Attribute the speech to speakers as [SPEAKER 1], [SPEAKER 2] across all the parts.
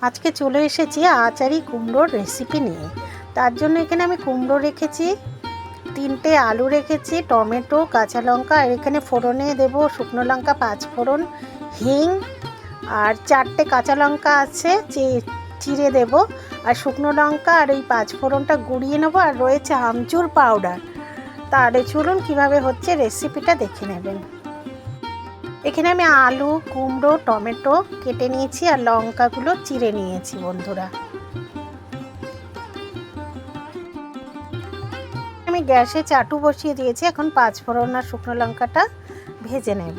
[SPEAKER 1] আজকে চলে এসেছি আচারি কুমড়োর রেসিপি নিয়ে। তার জন্য এখানে আমি কুমড়ো রেখেছি, তিনটে আলু রেখেছি, টমেটো, কাঁচা লঙ্কা, আর এখানে ফোড়নে দেব শুকনো লঙ্কা, পাঁচ ফোড়ন, হিং, আর চারটে কাঁচা লঙ্কা আছে চিড়ে দেব, আর শুকনো লঙ্কা আর এই পাঁচ ফোড়নটা গুঁড়িয়ে নেব, আর রয়েছে আমচুর পাউডার তাহলে চলুন কীভাবে হচ্ছে রেসিপিটা দেখে নেবেন। এখানে আমি আলু, কুমড়ো, টমেটো কেটে নিয়েছি আর লঙ্কাগুলো চিড়ে নিয়েছি, বন্ধুরা। আমি গ্যাসে চাটু বসিয়ে দিয়েছি, এখন পাঁচ ফোড়ন আর শুকনো লঙ্কাটা ভেজে নেব।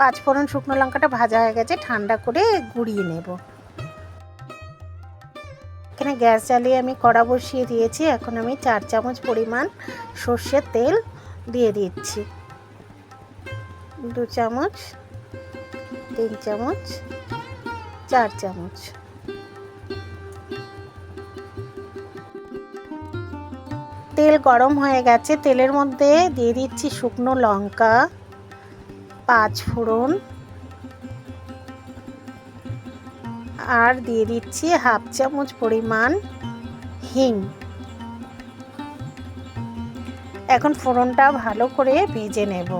[SPEAKER 1] পাঁচ ফোড়ন শুকনো লঙ্কাটা ভাজা হয়ে গেছে, ঠান্ডা করে গুঁড়িয়ে নেব। এখানে গ্যাস জ্বালিয়ে আমি কড়া বসিয়ে দিয়েছি, এখন আমি চার চামচ পরিমাণ সর্ষের তেল দিয়ে দিচ্ছি। দু চামচ, তিন চামচ, চার চামচ। তেল গরম হয়ে গেছে, তেলের মধ্যে দিয়ে দিচ্ছি শুকনো লঙ্কা, পাঁচ ফোড়ন, আর দিয়ে দিচ্ছি হাফ চামচ পরিমাণ হিং। এখন ফোড়নটা ভালো করে ভেজে নেব।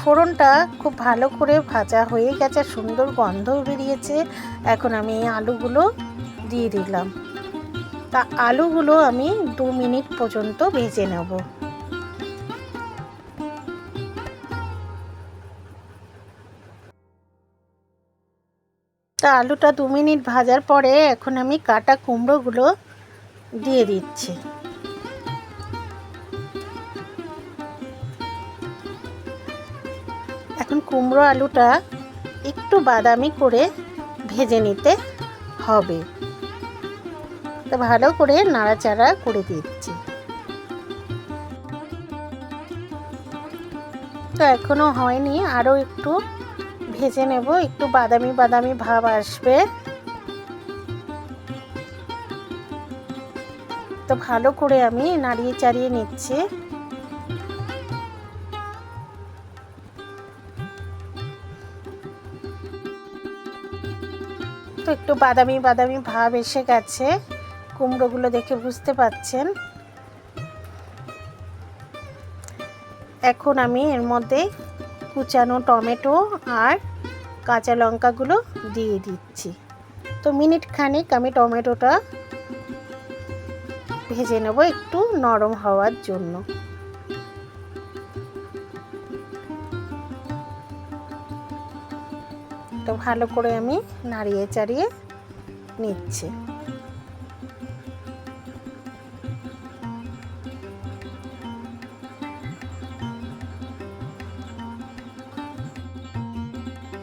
[SPEAKER 1] ফোড়নটা খুব ভালো করে ভাজা হয়ে গেছে, সুন্দর গন্ধ বেরিয়েছে। এখন আমি আলুগুলো দিয়ে দিলাম। তা আলুগুলো আমি দু মিনিট পর্যন্ত ভেজে নেব। তা আলুটা দু মিনিট ভাজার পরে এখন আমি কাটা কুমড়োগুলো দিয়ে দিচ্ছি। এখন কুমড়ো আলুটা একটু বাদামি করে ভেজে নিতে হবে। তো ভালো করে নাড়াচাড়া করে দিচ্ছি। তো এখনও হয়নি, আরও একটু ভেজে নেব, একটু বাদামি বাদামি ভাব আসবে। তো ভালো করে আমি নাড়িয়ে চাড়িয়ে নিচ্ছি। তো একটু বাদামি বাদামি ভাব এসে গেছে, কুমড়োগুলো দেখে বুঝতে পাচ্ছেন। এখন আমি এর মধ্যে কুচানো টমেটো আর কাঁচা লঙ্কাগুলো দিয়ে দিচ্ছি। তো মিনিট খানিক আমি টমেটোটা ভেজে নেব একটু নরম হওয়ার জন্য। তো ভালো করে আমি নাড়িয়ে চাড়িয়ে নিচ্ছি।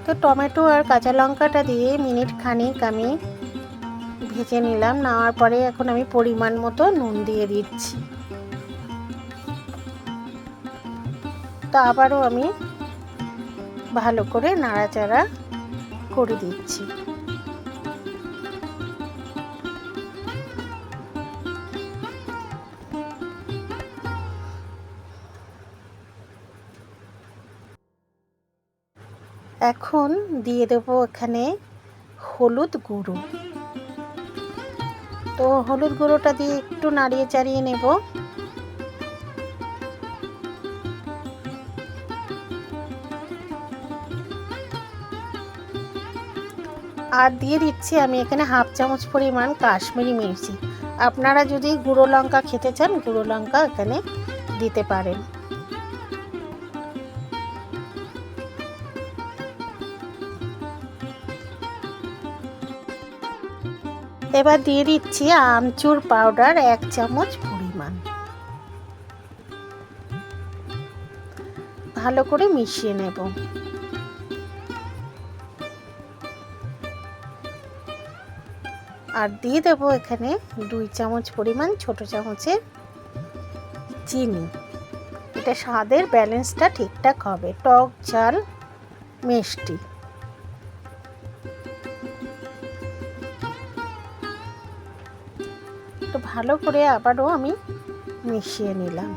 [SPEAKER 1] তো টমেটো আর কাঁচা লঙ্কাটা দিয়ে মিনিট খানিক আমি ভেজে নিলাম। নেওয়ার পরে এখন আমি পরিমাণ মতো নুন দিয়ে দিচ্ছি। তো আবারও আমি ভালো করে নাড়াচাড়া করে দিচ্ছি। এখন দিয়ে দেবো এখানে হলুদ গুঁড়ো। তো হলুদ গুঁড়োটা দিয়ে একটু নাড়িয়ে চাড়িয়ে নেব। আর দিয়ে দিচ্ছি আমি এখানে হাফ চামচ পরিমাণ কাশ্মীরি মির্চি। আপনারা যদি গুঁড়ো লঙ্কা খেতে চান, গুঁড়ো লঙ্কা এখানে দিতে পারেন। এবার দিয়ে দিচ্ছি আমচুর পাউডার এক চামচ পরিমাণ। ভালো করে মিশিয়ে নেব। আর দিয়ে দেব এখানে দুই চামচ পরিমাণ ছোট চামচের চিনি। এটা স্বাদের ব্যালেন্সটা ঠিকঠাক হবে, টক ঝাল, মিষ্টি। তো ভালো করে আবারও আমি মিশিয়ে নিলাম।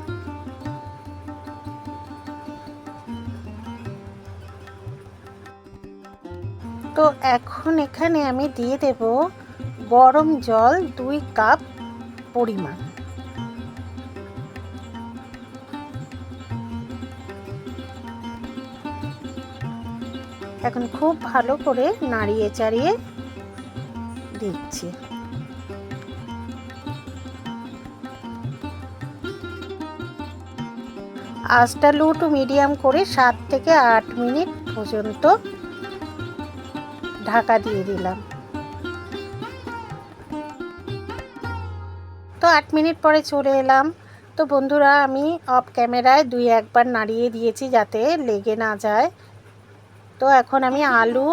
[SPEAKER 1] তো এখন এখানে আমি দিয়ে দেব গরম জল দুই কাপ পরিমাণ। এখন খুব ভালো করে নাড়িয়ে চাড়িয়ে দিচ্ছি। আঁচটা লো টু মিডিয়াম করে সাত থেকে আট মিনিট পর্যন্ত ঢাকা দিয়ে দিলাম। তো আট মিনিট পরে চলে এলাম। তো বন্ধুরা, আমি অফ ক্যামেরায় দুই একবার নাড়িয়ে দিয়েছি যাতে লেগে না যায়। তো এখন আমি আলু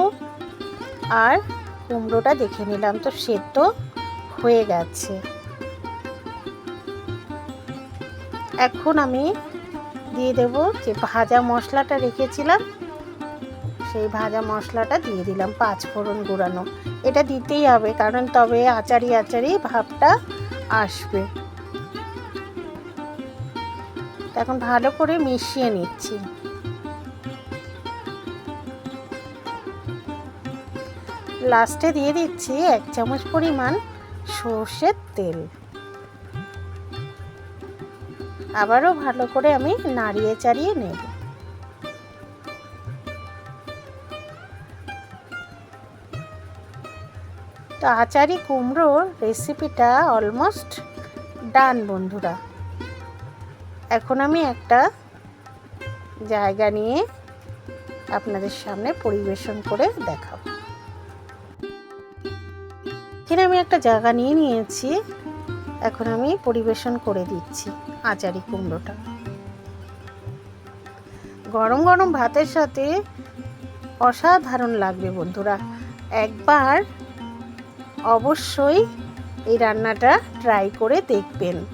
[SPEAKER 1] আর কুমড়োটা দেখে নিলাম। তো সেদ্ধ হয়ে গেছে। এখন আমি দিয়ে দেব। যে ভাজা মশলাটা রেখেছিলাম, সেই ভাজা মশলাটা দিয়ে দিলাম পাঁচ ফোড়ন গুঁড়ানো। এটা দিতেই হবে, কারণ তবে আচারি আচারি ভাবটা আসবে। এখন ভালো করে মিশিয়ে নিচ্ছি। লাস্টে দিয়ে দিচ্ছি এক চামচ পরিমাণ সর্ষের তেল। আবারও ভালো করে আমি নাড়িয়ে চাড়িয়ে নেব। তো আচারি কুমড়োর রেসিপিটা অলমোস্ট ডান বন্ধুরা। এখন আমি একটা জায়গা নিয়ে আপনাদের সামনে পরিবেশন করে দেখাবো। এখানে আমি একটা জায়গা নিয়ে নিয়েছি। এখন আমি পরিবেশন করে দিচ্ছি আচারি কুমড়োটা। গরম গরম ভাতের সাথে অসাধারণ লাগবে বন্ধুরা। একবার অবশ্যই এই রান্নাটা ট্রাই করে দেখবেন।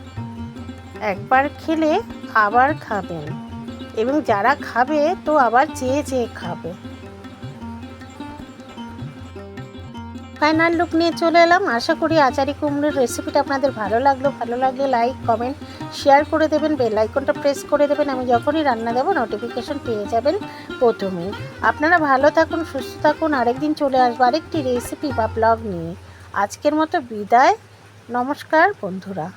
[SPEAKER 1] একবার খেলে আবার খাবেন। এবং যারা খাবে তো আবার চেয়ে চেয়ে খাবে। ফাইনাল লুক নিয়ে চলে এলাম। আশা করি আচারি কুমড়োর রেসিপিটা আপনাদের ভালো লাগল, ভালো লাগলে লাইক কমেন্ট শেয়ার করে দেবেন বেল আইকনটা প্রেস করে দেবেন, আমি যখনই রান্না দেবো নোটিফিকেশন পেয়ে যাবেন প্রথমেই। আপনারা ভালো থাকুন, সুস্থ থাকুন, আরেকদিন চলে আসব আরেকটি রেসিপি বা ব্লগ নিয়ে। আজকের মতো বিদায়, নমস্কার বন্ধুরা।